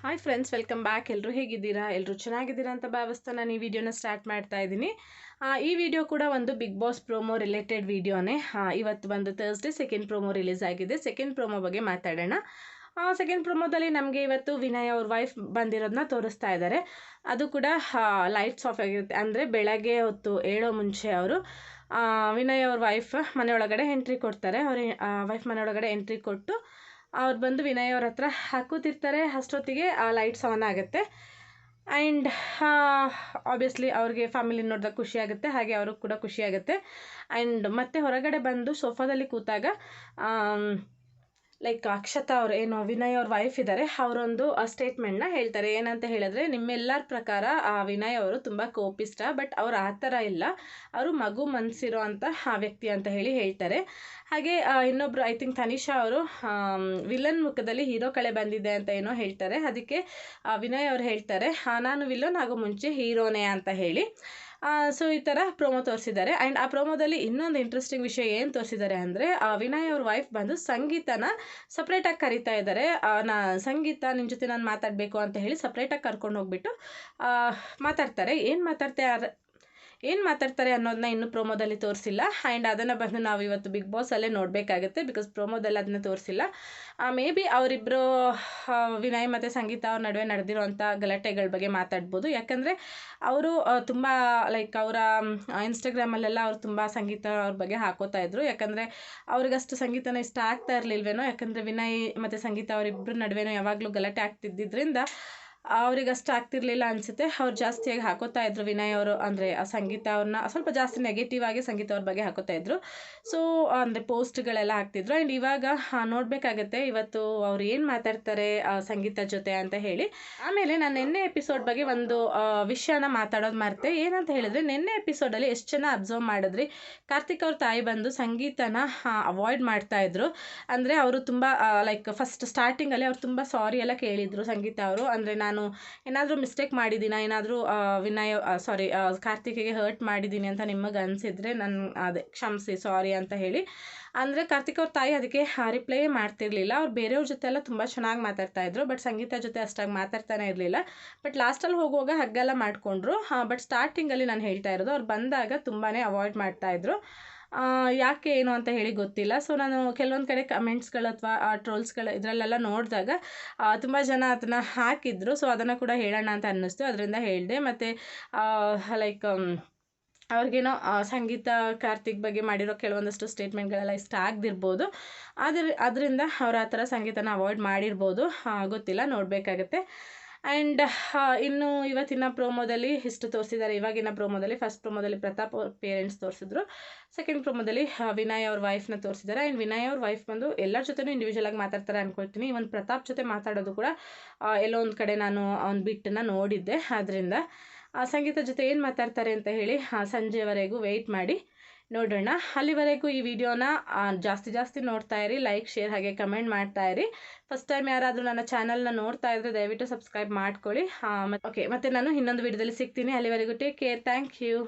Hi friends welcome back ಎಲ್ಲರೂ ಹೇಗಿದ್ದೀರಾ? ಎಲ್ಲರೂ ಚೆನ್ನಾಗಿದ್ದೀರಾ ಅಂತ ಭಾವಿಸ್ತಾ ನಾನು ಈ ವಿಡಿಯೋನ ಸ್ಟಾರ್ಟ್ ಮಾಡ್ತಾ ಇದ್ದೀನಿ. ಈ ವಿಡಿಯೋ ಕೂಡ ಒಂದು ಬಿಗ್ ಬಾಸ್ ಪ್ರೋಮೋ ರಿಲೇಟೆಡ್ ವಿಡಿಯೋನೇ. ಇವತ್ತು ಬಂದು ಥರ್ಸ್ಡೇ ಸೆಕೆಂಡ್ ಪ್ರೋಮೋ ರಿಲೀಸ್ ಆಗಿದೆ. ಸೆಕೆಂಡ್ ಪ್ರೋಮೋ ಬಗ್ಗೆ ಮಾತಾಡೋಣ. ಸೆಕೆಂಡ್ ಪ್ರೋಮೋದಲ್ಲಿ ನಮಗೆ ಇವತ್ತು ವಿನಯ್ ಅವ್ರ ವೈಫ್ ಬಂದಿರೋದನ್ನ ತೋರಿಸ್ತಾ ಇದ್ದಾರೆ. ಅದು ಕೂಡ ಲೈಟ್ಸ್ ಆಫ್ ಆಗಿರುತ್ತೆ. ಅಂದರೆ ಬೆಳಗ್ಗೆ ಹೊತ್ತು ಏಳೋ ಮುಂಚೆ ಅವರು ವಿನಯ್ ಅವ್ರ ವೈಫ್ ಮನೆಯೊಳಗಡೆ ಎಂಟ್ರಿ ಕೊಡ್ತಾರೆ. ಅವ್ರ ವೈಫ್ ಮನೆಯೊಳಗಡೆ ಎಂಟ್ರಿ ಕೊಟ್ಟು ಅವ್ರು ಬಂದು ವಿನಯ್ ಅವ್ರ ಹತ್ರ ಹಾಕೋತಿರ್ತಾರೆ ಅಷ್ಟೊತ್ತಿಗೆ, ಆ ಲೈಟ್ಸ್ ಆನ್ ಆಗುತ್ತೆ. ಆ್ಯಂಡ್ ಆಬ್ವಿಯಸ್ಲಿ ಅವ್ರಿಗೆ ಫ್ಯಾಮಿಲಿ ನೋಡಿದಾಗ ಖುಷಿ ಆಗುತ್ತೆ. ಹಾಗೆ ಅವ್ರಿಗೆ ಕೂಡ ಖುಷಿ ಆಗುತ್ತೆ. ಆ್ಯಂಡ್ ಮತ್ತೆ ಹೊರಗಡೆ ಬಂದು ಸೋಫಾದಲ್ಲಿ ಕೂತಾಗ ಲೈಕ್ ಅಕ್ಷತಾ ಅವ್ರು ಏನು ವಿನಯ್ ಅವ್ರ ವೈಫ್ ಇದ್ದಾರೆ ಅವರೊಂದು ಸ್ಟೇಟ್ಮೆಂಟ್ನ ಹೇಳ್ತಾರೆ. ಏನಂತ ಹೇಳಿದ್ರೆ ನಿಮ್ಮೆಲ್ಲರ ಪ್ರಕಾರ ಆ ವಿನಯ್ ಅವರು ತುಂಬ ಕೋಪಿಷ್ಟ ಬಟ್ ಅವ್ರು ಆ ಥರ ಇಲ್ಲ. ಅವರು ಮಗು ಮನಸ್ಸಿರೋ ಆ ವ್ಯಕ್ತಿ ಅಂತ ಹೇಳಿ ಹೇಳ್ತಾರೆ. ಹಾಗೆ ಇನ್ನೊಬ್ರು ಐ ಥಿಂಕ್ ತನಿಷಾ ಅವರು ವಿಲನ್ ಮುಖದಲ್ಲಿ ಹೀರೋ ಕಳೆ ಬಂದಿದೆ ಅಂತ ಏನೋ ಹೇಳ್ತಾರೆ. ಅದಕ್ಕೆ ವಿನಯ್ ಅವ್ರು ಹೇಳ್ತಾರೆ "ಆ, ನಾನು ವಿಲನ್ ಆಗೋ ಮುಂಚೆ ಹೀರೋನೇ ಅಂತ ಹೇಳಿ. ಸೊ ಈ ಥರ ಪ್ರೋಮೋ ತೋರಿಸಿದ್ದಾರೆ. ಆ್ಯಂಡ್ ಆ ಪ್ರೋಮೋದಲ್ಲಿ ಇನ್ನೊಂದು ಇಂಟ್ರೆಸ್ಟಿಂಗ್ ವಿಷಯ ಏನು ತೋರಿಸಿದ್ದಾರೆ ಅಂದರೆ ವಿನಯ್ ಅವ್ರ ವೈಫ್ ಬಂದು ಸಂಗೀತನ ಸಪ್ರೇಟಾಗಿ ಕರಿತಾ ಇದ್ದಾರೆ. ನಾ, ಸಂಗೀತ ನಿನ್ನ ಜೊತೆ ನಾನು ಮಾತಾಡಬೇಕು ಅಂತ ಹೇಳಿ ಸಪ್ರೇಟಾಗಿ ಕರ್ಕೊಂಡು ಹೋಗ್ಬಿಟ್ಟು ಮಾತಾಡ್ತಾರೆ. ಏನು ಮಾತಾಡ್ತಾರೆ ಏನು ಮಾತಾಡ್ತಾರೆ ಅನ್ನೋದನ್ನ ಇನ್ನೂ ಪ್ರೋಮೋದಲ್ಲಿ ತೋರಿಸಿಲ್ಲ. ಆ್ಯಂಡ್ ಅದನ್ನು ಬಂದು ನಾವು ಇವತ್ತು ಬಿಗ್ ಬಾಸಲ್ಲೇ ನೋಡಬೇಕಾಗುತ್ತೆ ಬಿಕಾಸ್ ಪ್ರೋಮೋದಲ್ಲಿ ಅದನ್ನ ತೋರಿಸಿಲ್ಲ. ಮೇ ಬಿ ಅವರಿಬ್ಬರು ವಿನಯ್ ಮತ್ತು ಸಂಗೀತ ಅವ್ರ ನಡುವೆ ನಡೆದಿರುವಂಥ ಗಲಾಟೆಗಳ ಬಗ್ಗೆ ಮಾತಾಡ್ಬೋದು. ಯಾಕಂದರೆ ಅವರು ತುಂಬ ಲೈಕ್ ಅವರ ಇನ್ಸ್ಟಾಗ್ರಾಮಲ್ಲೆಲ್ಲ ಅವ್ರು ತುಂಬ ಸಂಗೀತ ಅವ್ರ ಬಗ್ಗೆ ಹಾಕೋತಾ ಇದ್ರು. ಯಾಕಂದರೆ ಅವ್ರಿಗಷ್ಟು ಸಂಗೀತನ ಇಷ್ಟ ಆಗ್ತಾ ಇರಲಿಲ್ವೇನೋ, ಯಾಕಂದರೆ ವಿನಯ್ ಮತ್ತು ಸಂಗೀತ ಅವರಿಬ್ಬರ ನಡುವೆನೋ ಯಾವಾಗಲೂ ಗಲಾಟೆ ಆಗ್ತಿದ್ದಿದ್ರಿಂದ ಅವ್ರಿಗಷ್ಟು ಆಗ್ತಿರ್ಲಿಲ್ಲ ಅನಿಸುತ್ತೆ. ಅವ್ರು ಜಾಸ್ತಿಯಾಗಿ ಹಾಕೋತಾ ಇದ್ರು. ವಿನಯ್ ಅವರು ಅಂದರೆ ಆ ಸಂಗೀತ ಅವ್ರನ್ನ ಸ್ವಲ್ಪ ಜಾಸ್ತಿ ನೆಗೆಟಿವ್ ಆಗಿ ಸಂಗೀತ ಅವ್ರ ಬಗ್ಗೆ ಹಾಕೋತಾ ಇದ್ರು. ಸೊ ಅಂದರೆ ಪೋಸ್ಟ್ಗಳೆಲ್ಲ ಹಾಕ್ತಿದ್ರು. ಆ್ಯಂಡ್ ಇವಾಗ ನೋಡಬೇಕಾಗತ್ತೆ. ಇವತ್ತು ಅವ್ರು ಏನು ಮಾತಾಡ್ತಾರೆ ಸಂಗೀತ ಜೊತೆ ಅಂತ ಹೇಳಿ. ಆಮೇಲೆ ನಾನು ನಿನ್ನೆ ಎಪಿಸೋಡ್ ಬಗ್ಗೆ ಒಂದು ವಿಷಯನ ಮಾತಾಡೋದು ಮರ್ತೆ. ಏನಂತ ಹೇಳಿದ್ರೆ, ನಿನ್ನೆ ಎಪಿಸೋಡಲ್ಲಿ ಎಷ್ಟು ಜನ ಅಬ್ಸರ್ವ್ ಮಾಡಿದ್ರಿ? ಕಾರ್ತಿಕ್ ಅವ್ರ ತಾಯಿ ಬಂದು ಸಂಗೀತನ ಅವಾಯ್ಡ್ ಮಾಡ್ತಾ ಇದ್ರು. ಅಂದರೆ ಅವರು ತುಂಬ ಲೈಕ್ ಫಸ್ಟ್ ಸ್ಟಾರ್ಟಿಂಗಲ್ಲಿ ಅವ್ರು ತುಂಬ ಸಾರಿ ಎಲ್ಲ ಕೇಳಿದ್ರು ಸಂಗೀತ ಅವರು. ಅಂದರೆ ನಾನು ಏನಾದರೂ ಮಿಸ್ಟೇಕ್ ಮಾಡಿದ್ದೀನ? ಏನಾದರೂ ವಿನಯ್ ಸಾರಿ ಕಾರ್ತಿಕಿಗೆ ಹರ್ಟ್ ಮಾಡಿದ್ದೀನಿ ಅಂತ ನಿಮಗೆ ಅನಿಸಿದ್ರೆ ನಾನು, ಅದೇ, ಕ್ಷಮಿಸಿ ಸಾರಿ ಅಂತ ಹೇಳಿ. ಅಂದರೆ ಕಾರ್ತಿಕ್ ಅವ್ರ ತಾಯಿ ಅದಕ್ಕೆ ರಿಪ್ಲೈ ಮಾಡ್ತಿರ್ಲಿಲ್ಲ. ಅವ್ರು ಬೇರೆಯವ್ರ ಜೊತೆ ಎಲ್ಲ ತುಂಬ ಚೆನ್ನಾಗಿ ಮಾತಾಡ್ತಾ ಇದ್ರು. ಬಟ್ ಸಂಗೀತ ಜೊತೆ ಅಷ್ಟಾಗಿ ಮಾತಾಡ್ತಾನೆ ಇರಲಿಲ್ಲ. ಬಟ್ ಲಾಸ್ಟಲ್ಲಿ ಹೋಗುವಾಗ ಹಗ್ಗೆಲ್ಲ ಮಾಡಿಕೊಂಡ್ರು. ಬಟ್ ಸ್ಟಾರ್ಟಿಂಗಲ್ಲಿ ನಾನು ಹೇಳ್ತಾ ಇರೋದು, ಅವ್ರು ಬಂದಾಗ ತುಂಬಾ ಅವಾಯ್ಡ್ ಮಾಡ್ತಾಯಿದ್ರು ಯಾಕೆ ಏನು ಅಂತ ಹೇಳಿ ಗೊತ್ತಿಲ್ಲ. ಸೊ ನಾನು ಕೆಲವೊಂದು ಕಡೆ ಕಮೆಂಟ್ಸ್ಗಳು ಅಥವಾ ಟ್ರೋಲ್ಸ್ಗಳು ಇದರಲ್ಲೆಲ್ಲ ನೋಡಿದಾಗ ತುಂಬ ಜನ ಅದನ್ನು ಹಾಕಿದ್ರು. ಸೊ ಅದನ್ನು ಕೂಡ ಹೇಳೋಣ ಅಂತ ಅನ್ನಿಸ್ತು. ಅದರಿಂದ ಹೇಳಿದೆ. ಮತ್ತು ಲೈಕ್ ಅವ್ರಿಗೇನೋ ಸಂಗೀತ, ಕಾರ್ತಿಕ್ ಬಗ್ಗೆ ಮಾಡಿರೋ ಕೆಲವೊಂದಷ್ಟು ಸ್ಟೇಟ್ಮೆಂಟ್ಗಳೆಲ್ಲ ಇಷ್ಟ ಆಗದಿರ್ಬೋದು. ಆದರೆ, ಅದರಿಂದ ಅವ್ರು ಆ ಥರ ಸಂಗೀತನ ಅವಾಯ್ಡ್ ಮಾಡಿರ್ಬೋದು. ಗೊತ್ತಿಲ್ಲ. ನೋಡಬೇಕಾಗತ್ತೆ. ಆ್ಯಂಡ್ ಇನ್ನು ಇವತ್ತಿನ ಪ್ರೋಮೋದಲ್ಲಿ ಇಷ್ಟು ತೋರಿಸಿದ್ದಾರೆ. ಇವಾಗಿನ ಪ್ರೋಮೋದಲ್ಲಿ ಫಸ್ಟ್ ಪ್ರೋಮೋದಲ್ಲಿ ಪ್ರತಾಪ್ ಅವ್ರ ಪೇರೆಂಟ್ಸ್ ತೋರಿಸಿದ್ರು. ಸೆಕೆಂಡ್ ಪ್ರೋಮೋದಲ್ಲಿ ವಿನಯ್ ಅವ್ರ ವೈಫ್ನ ತೋರಿಸಿದ್ದಾರೆ. ಆ್ಯಂಡ್ ವಿನಯ್ ಅವ್ರ ವೈಫ್ ಬಂದು ಎಲ್ಲರ ಜೊತೆನೂ ಇಂಡಿವಿಜುವಲ್ ಆಗಿ ಮಾತಾಡ್ತಾರೆ ಅನ್ಕೊಳ್ತೀನಿ. ಇವನ್ ಪ್ರತಾಪ್ ಜೊತೆ ಮಾತಾಡೋದು ಕೂಡ ಎಲ್ಲೋ ಒಂದು ಕಡೆ ನಾನು ಅವ್ನ ಬಿಟ್ಟನ್ನು ನೋಡಿದ್ದೆ. ಆದ್ದರಿಂದ ಸಂಗೀತ ಜೊತೆ ಏನು ಮಾತಾಡ್ತಾರೆ ಅಂತ ಹೇಳಿ ಸಂಜೆವರೆಗೂ ವೆಯ್ಟ್ ಮಾಡಿ. ನೋಡೋಣ ಅಲ್ಲಿವರೆಗೂ ಈ ವಿಡಿಯೋನ ಜಾಸ್ತಿ ಜಾಸ್ತಿ ನೋಡ್ತಾ ಇರಿ ಲೈಕ್ ಶೇರ್ ಹಾಗೆ ಕಮೆಂಟ್ ಮಾಡ್ತಾ ಇರಿ. ಫಸ್ಟ್ ಟೈಮ್ ಯಾರಾದರೂ ನನ್ನ ಚಾನಲ್ನ ನೋಡ್ತಾ ಇದ್ರೆ ದಯವಿಟ್ಟು ಸಬ್ಸ್ಕ್ರೈಬ್ ಮಾಡ್ಕೊಳ್ಳಿ. ಮತ್ತು ಓಕೆ ಮತ್ತೆ ನಾನು ಇನ್ನೊಂದು ವಿಡಿಯೋದಲ್ಲಿ ಸಿಗ್ತೀನಿ. ಅಲ್ಲಿವರೆಗೂ ಟೇಕ್ ಕೇರ್ ಥ್ಯಾಂಕ್ ಯು